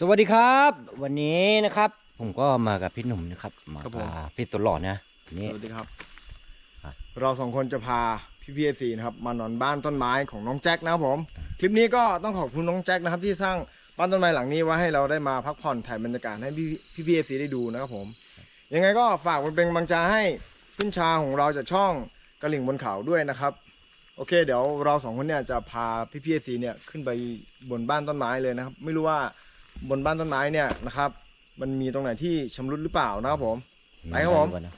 สวัสดีครับ วันนี้นะครับ ผมก็มากับพี่หนุ่มนะครับ มาครับผมกับพี่ตัวหล่อนะวันนี่ สวัสดีครับ อะ เราสองคนจะพาพี่พีเอซีนะครับมานอนบ้านต้นไม้ของน้องแจ็คนะครับผม คลิปนี้ก็ต้องขอบคุณน้องแจ็คนะครับที่สร้างบ้านต้นไม้หลังนี้ไว้ให้เราได้มาพักผ่อนถ่ายบรรยากาศให้พี่พี่พีเอซีได้ดูนะครับผม ยังไงก็ฝากมันเป็นกำลังใจให้ขึ้นชาของเราจากช่องกระหลิ่งบนเขาด้วยนะครับ โอเค เดี๋ยวเราสองคนเนี่ยจะพาพี่พีเอซีเนี่ยขึ้นไปบนบ้านต้นไม้เลยนะครับ ไม่รู้ว่า บนบ้านต้นไม้เนี่ยนะครับ มันมีตรงไหนที่ชำรุดหรือเปล่านะครับผม ไปครับผมก่อนนะ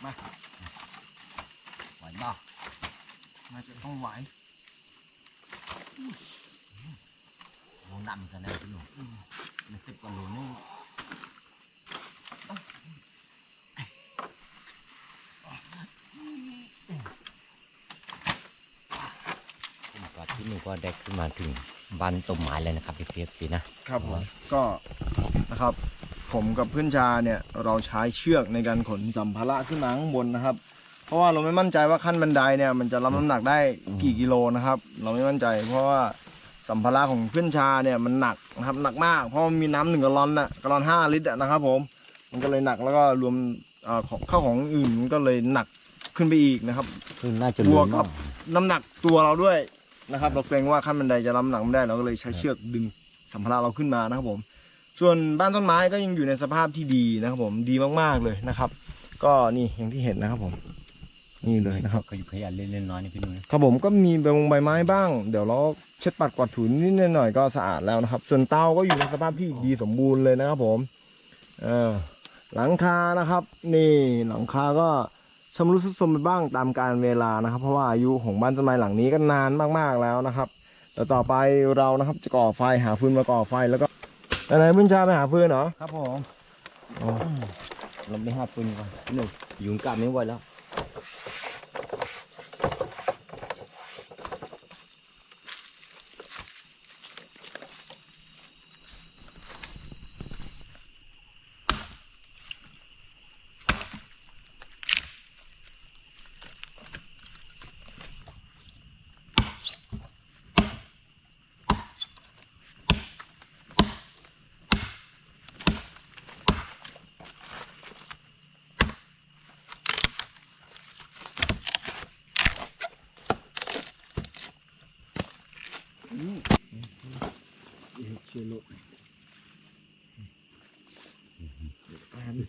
ไป ไหวเปล่า น่าจะ ต้องไหวโลนำกันนะพี่หนุ่มไม่สิบกว่าโลนี่ผมกับพี่หนุ่มก็ได้ขึ้นมาถึงบ้านต้นไม้เลยนะครับพี่เพียสีนะครับผมก็นะครับ ผมกับเพื่อนชาเนี่ยเราใช้เชือกในการขนสัมภาระขึ้นมาข้างบนนะครับ เพราะว่าเราไม่มั่นใจว่าขั้นบันไดเนี่ยมันจะรับน้ำหนักได้กี่กิโลนะครับ เราไม่มั่นใจ เพราะว่าสัมภาระของเพื่อนชาเนี่ยมันหนักนะครับหนักมาก เพราะมันมีน้ำหนึ่งกะลอนน่ะกะลอนห้าลิตรอะนะครับ ผม มันก็เลยหนักแล้วก็รวมเอ่อของข้าวของอื่นมันก็เลยหนักขึ้นไปอีกนะครับคือน่าจะบวกรู้กับน้ำหนักตัวเราด้วยนะครับ เราเกรงว่าขั้นบันไดจะรับน้ำหนักไม่ได้เราก็เลยใช้เชือกดึงสัมภาระเราขึ้นมานะครับผม ส่วนบ้านต้นไม้ก็ยังอยู่ในสภาพที่ดีนะครับผมดีมากๆเลยนะครับ ก็นี่อย่างที่เห็นนะครับผม นี่เลยนะครับก็อยู่ขยันเล่นๆน้อยนี่พี่หนุ่มครับผมก็มีใบมงใบไม้บ้าง เดี๋ยวเราเช็ดปัดกวาดถูนิดหน่อยก็สะอาดแล้วนะครับ ส่วนเตาก็อยู่ในสภาพที่ดีสมบูรณ์เลยนะครับผมเออหลังคานะครับ นี่หลังคาก็ชำรุดทรุดโทรมไปบ้างตามการเวลานะครับ เพราะว่าอายุของบ้านต้นไม้หลังนี้ก็นานมากๆแล้วนะครับแต่ต่อไปเรานะครับจะก่อไฟหาฟืนมาก่อไฟแล้วก็ไหนๆเพื่อนชาไปหาฟืนเหรอครับผมอ๋อเราไม่หาปืนก่อนพี่หนุ่มยุงกัดไม่ไหวแล้ว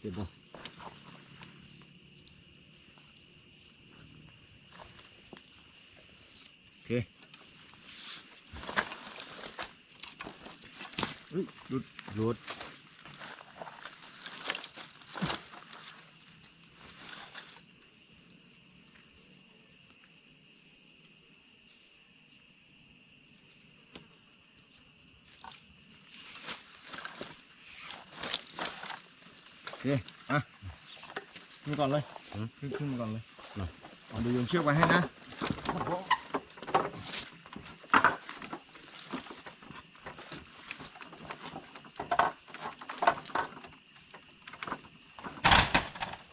เจ็บปะหลุดรุดโอเคอะขึ้นก่อนเลยขึ้นขึ้นมาก่อนเลยเอาดู โยนเชือกไว้ให้นะ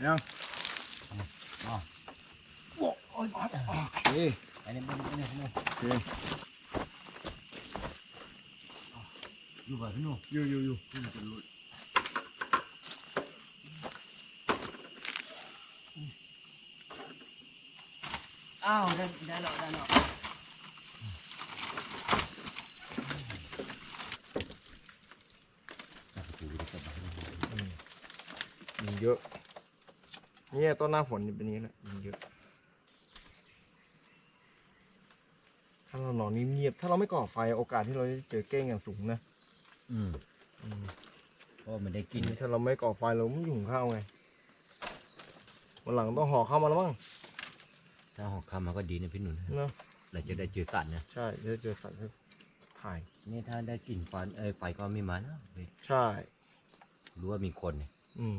ยังโอ้โอ้ยโอเคอันนี้มันนี่พี่หนุ่ม โอเคอยู่แบบพี่หนุ่มอยู่อยู่อยู่อ้าวได้ได้แล้วได้แล้วมีเยอะ เนี่ยต้นหน้าฝนเป็นอย่างนี้แหละมีเยอะถ้าเรานอนเงียบๆถ้าเราไม่ก่อไฟโอกาสที่เราจะเจอเก้งอย่างสูงนะอืมอืมเพราะมันได้กิน ถ้าเราไม่ก่อไฟเราไม่หุงข้าวไงวันหลังต้องห่อข้าวมาแล้วมั้ง ถ้าหอกคำมาก็ดีนะพี่หนุ่มเนาะเราจะได้เจอสัตว์นะใช่เดี๋ยวเจอสัตว์ถ่ายนี่ถ้าได้กลิ่นควันเอ้ยไฟก็ไม่มาแล้วเฮ้ยใช่ รู้ว่ามีคนเนี่ยอืม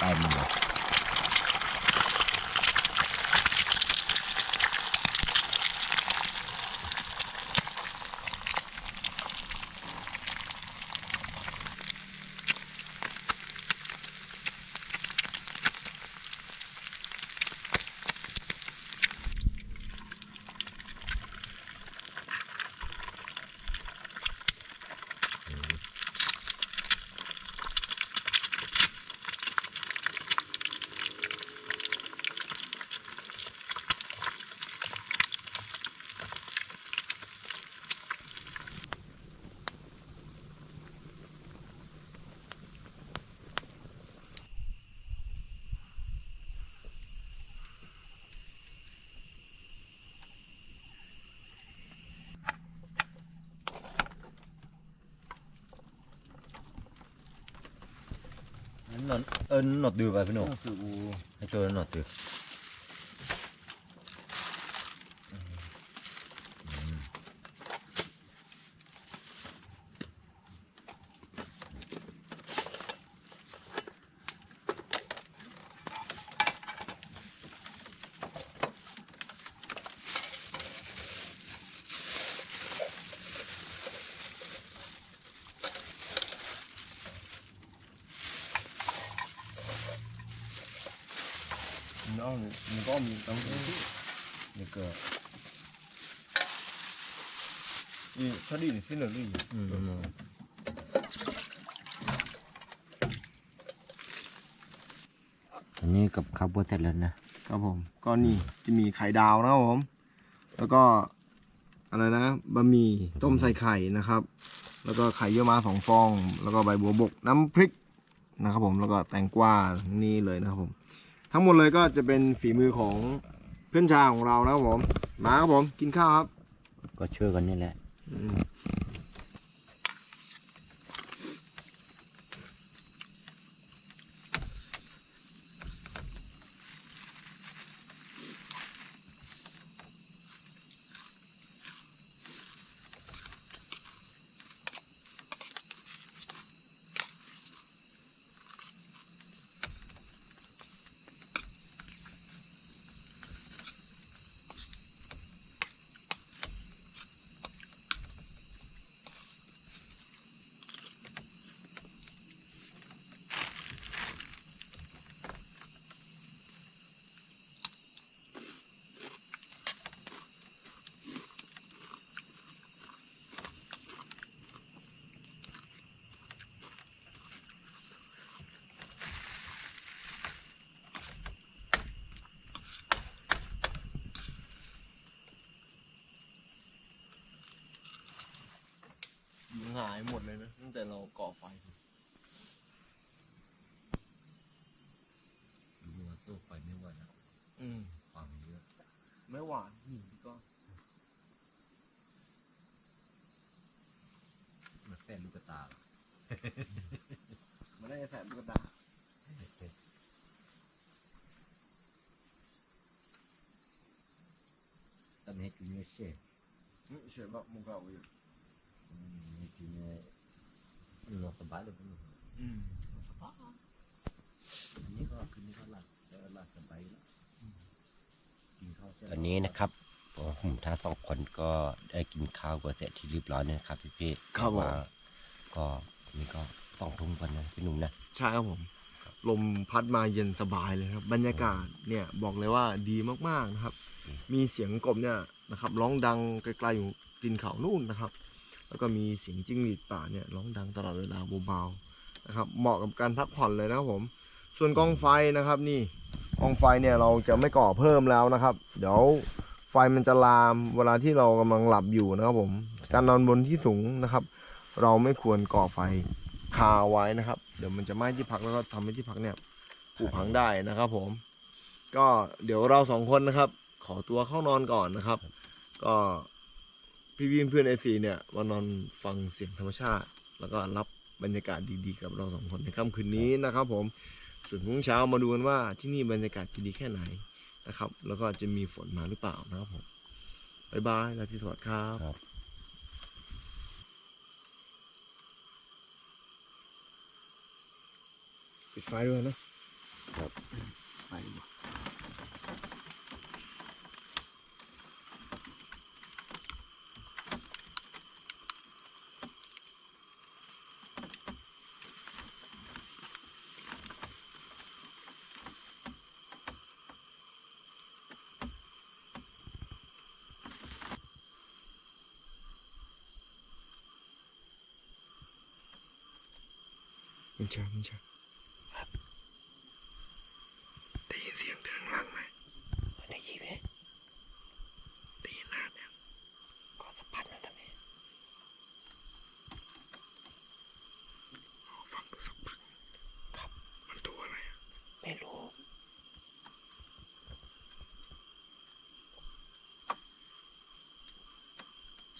ตายหมดเลย นอนเออหนอดดื้อไปพี่หนุ่มคืออูให้โจรหนอดดื้อน้องมันก็มีต้องนี่ก็นี่ถ้าดีนี่สิเหลือดีอืมอันนี้กับข้าวบัวเสร็จแล้วนะครับผมก็นี่จะมีไข่ดาวนะครับผม แล้วก็อะไรนะบะหมี่ต้มใส่ไข่นะครับ แล้วก็ไข่เยี่ยวม้าสองฟอง แล้วก็ใบบัวบกน้ำพริกนะครับผมแล้วก็แตงกวานี่เลยนะครับผม ทั้งหมดเลยก็จะเป็นฝีมือของเพื่อนชายของเรานะครับผม มาครับผม กินข้าวครับ ก็ช่วยกันนี่แหละ อืมหายหมดเลยนะตั้งแต่เราก่อไฟดูว่าตู้ไฟไม่ไหวแล้วอืมความเยอะไม่หวานหินก็มันแค่ลูกตามันได้แสบลูกตาตอนนี้กินเนื้อเชฟอืมเฉยแบบมึงก็เอาอยู่นี่กินเนื้อ หนอสบายเลยพี่หนุ่มอืมอันนี้ก็คืนนี้ก็หลับแล้วหลับสบายแล้วกินข้าวเสร็จตอนนี้นะครับผมทั้งสองคนก็ได้กินข้าวกันเสร็จที่เรียบร้อยแล้วนะครับพี่พี่ๆครับผมแต่ว่าก็นี่ก็สองทุ่มกันนะพี่หนุ่มนะใช่ครับผม ลมพัดมาเย็นสบายเลยครับ บรรยากาศเนี่ยบอกเลยว่าดีมากๆนะครับ มีเสียงกบเนี่ยนะครับ ร้องดังไกลๆอยู่ตีนเขานู่นนะครับ แล้วก็มีเสียงจิ้งหรีดป่าเนี่ยร้องดังตลอดเวลาเบาๆนะครับเหมาะกับการพักผ่อนเลยนะครับผม ส่วนกองไฟนะครับนี่กองไฟเนี่ยเราจะไม่ก่อเพิ่มแล้วนะครับ เดี๋ยวไฟมันจะลามเวลาที่เรากำลังหลับอยู่นะครับผม การนอนบนที่สูงนะครับ เราไม่ควรก่อไฟคาไว้นะครับ เดี๋ยวมันจะไหม้ที่พักแล้วก็ทำให้ที่พักเนี่ยผุพังได้นะครับผม ก็เดี๋ยวเราสองคนนะครับ ขอตัวเข้านอนก่อนนะครับ ก็ พี่พี่เพื่อนเอซีเนี่ยมานอนฟังเสียงธรรมชาติ แล้วก็รับบรรยากาศดีๆ กับเราสองคนในค่ำคืนนี้นะครับ ผมส่วนพรุ่งนี้เช้ามาดูกันว่าที่นี่บรรยากาศจะดีแค่ไหนนะครับ แล้วก็จะมีฝนมาหรือเปล่านะครับผมบ๊ายบายลาที่สวัสดีครับครับ ปิดไฟด้วยนะครับไป มินชามินชาได้ยินเสียงเดินข้างหลังไหม ได้ยินไหม ได้ยินนานเนี่ย ก็สักพักแล้วนะแม่ ฟังดูสักพัก ครับ มันตัวอะไรอะ ไม่รู้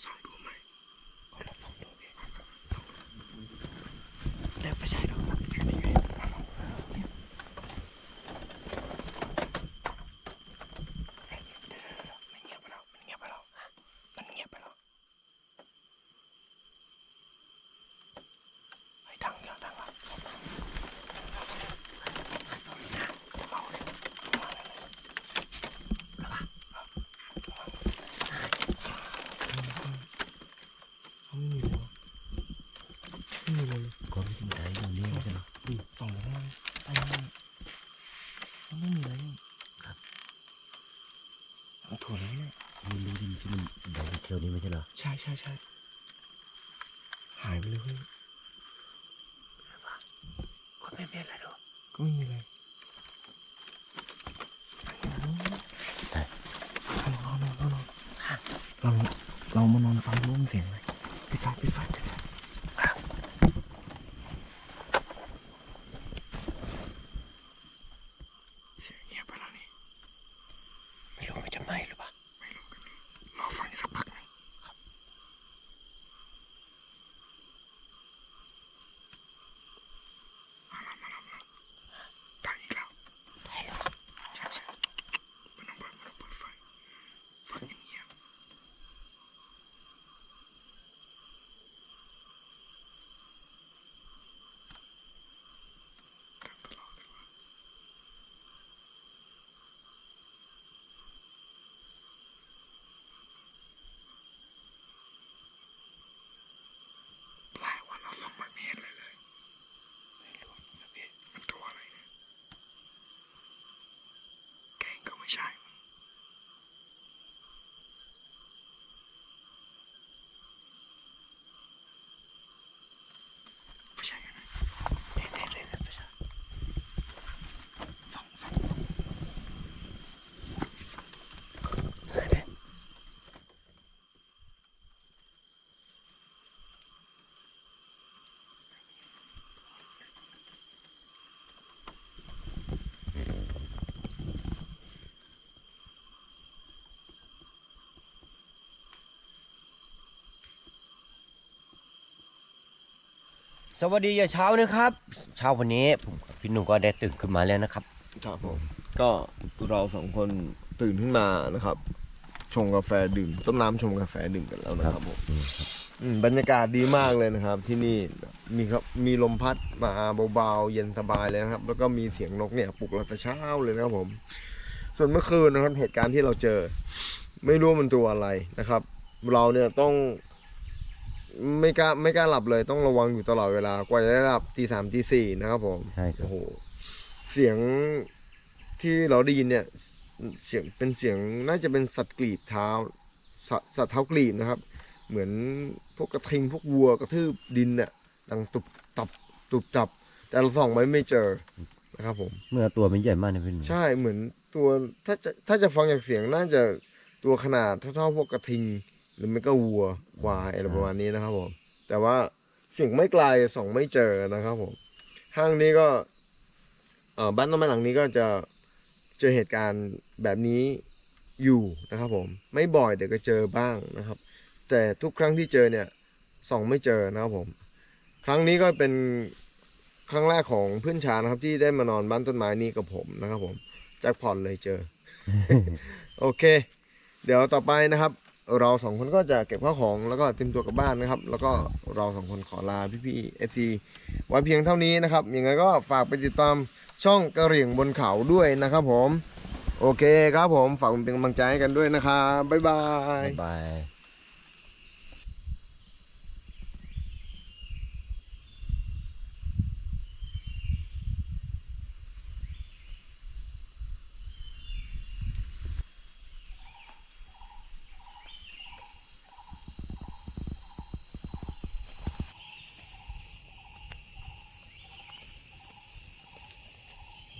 ส่องดูไหม ก็ลองฟังดูพี่แล้วไม่ใช่หรอกไม่ไงมันเงียบไปแล้วมันเงียบไปแล้วมันเงียบไปแล้วไอ้ดังเยอะดังละเอาเลยมาเลยแล้วป่ะ เขาไม่มีเลยวะไม่มีเลยเลย ก็ไม่ถึงใจอยู่นี่ไม่ใช่หรอ อืมส่องได้ไหมได้ไหมมันไม่มีเลยนี่ ครับ มันถั่วแล้วเนี่ย ไม่รู้ดิที่มันเดินเที่ยวนี้ไม่ ใช่เหรอ ใช่ใช่ใช่หายไปเลยเว้ย ก็ไม่เป็นไรหรอก ก็ไม่มีเลย แต่ เราเราเราเราเราเรามานอนฟังร่วมเสียงเลยปิดไฟปิดไฟปิดไฟเสียงเงียบไปแล้วนี่ ไม่รู้มันจะไหม้หรือเปล่า ไม่รู้กันรอฟังอีกสักพักหนึงมาแล้วมาแล้วมาแล้วได้อีกแล้ว ได้หรอ ใช่ใช่ไม่ต้องเปิดไม่ต้องเปิดไฟฟังเงียบๆกันตลอดเลยว่ะแปลว่าเราส่องมันไม่เห็นเลยเลย ไม่รู้นะพี่ มันตัวอะไรเนี่ยแกงก็ไม่ใช่มั้งไม่ใช่กันนะ เด็ดเด็ดเด็ดไม่ใช่ ส่องส่องส่อง หายไป สวัสดียามเช้านะครับ เช้าวันนี้ผมกับพี่หนุ่มก็ได้ตื่นขึ้นมาแล้วนะครับ ครับผมก็เราสองคนตื่นขึ้นมานะครับ ชงกาแฟดื่ม ต้มน้ำชงกาแฟดื่มกันแล้วนะครับผมอืมบรรยากาศดีมากเลยนะครับ ที่นี่มีครับมีลมพัดมาเบาๆเย็นสบายเลยนะครับ แล้วก็มีเสียงนกเนี่ยปลุกเราแต่เช้าเลยนะครับผม ส่วนเมื่อคืนนะครับเหตุการณ์ที่เราเจอ ไม่รู้มันตัวอะไรนะครับ เราเนี่ยต้อง ไม่กล้าไม่กล้าหลับเลยต้องระวังอยู่ตลอดเวลากว่าจะได้หลับตีสามตีสี่นะครับผมใช่ครับ โอ้โหเสียงที่เราได้ยินเนี่ยเสียงเป็นเสียงน่าจะเป็นสัตว์กรีดเท้าสตว์สัตว์เท้ากรีดนะครับ เหมือนพวกกระทิงพวกวัวกระทืบดินเนี่ยดังตุบตับตุบตับ แต่เราส่องไปไม่เจอนะครับผม เมื่อตัวมันใหญ่มากนะพี่หนุ่มใช่เหมือนตัวถ้าจะถ้าจะฟังจากเสียงน่าจะตัวขนาดเท่าๆพวกกระทิง หรือไม่ก็วัวควายอะไรประมาณนี้นะครับผม แต่ว่าเสียงไม่ไกลส่องไม่เจอนะครับผม ห้างนี้ก็เอ่อบ้านต้นไม้หลังนี้ก็จะเจอเหตุการณ์แบบนี้อยู่นะครับผม ไม่บ่อยแต่ก็เจอบ้างนะครับ แต่ทุกครั้งที่เจอเนี่ยส่องไม่เจอนะครับผม ครั้งนี้ก็เป็นครั้งแรกของเพื่อนชานะครับที่ได้มานอนบ้านต้นไม้นี้กับผมนะครับผมแจ็คพอตเลยเจอ โอเค เดี๋ยวต่อไปนะครับ เราสองคนก็จะเก็บข้าวของแล้วก็เตรียมตัวกลับบ้านนะครับ แล้วก็เราสองคนขอลาพี่ๆเอซีไว้เพียงเท่านี้นะครับยังไงก็ฝากไปติดตามช่องกระเหรี่ยงบนเขาด้วยนะครับผม โอเคครับผมฝากเป็นกำลังใจให้กันด้วยนะครับบ๊ายบายบ๊ายบาย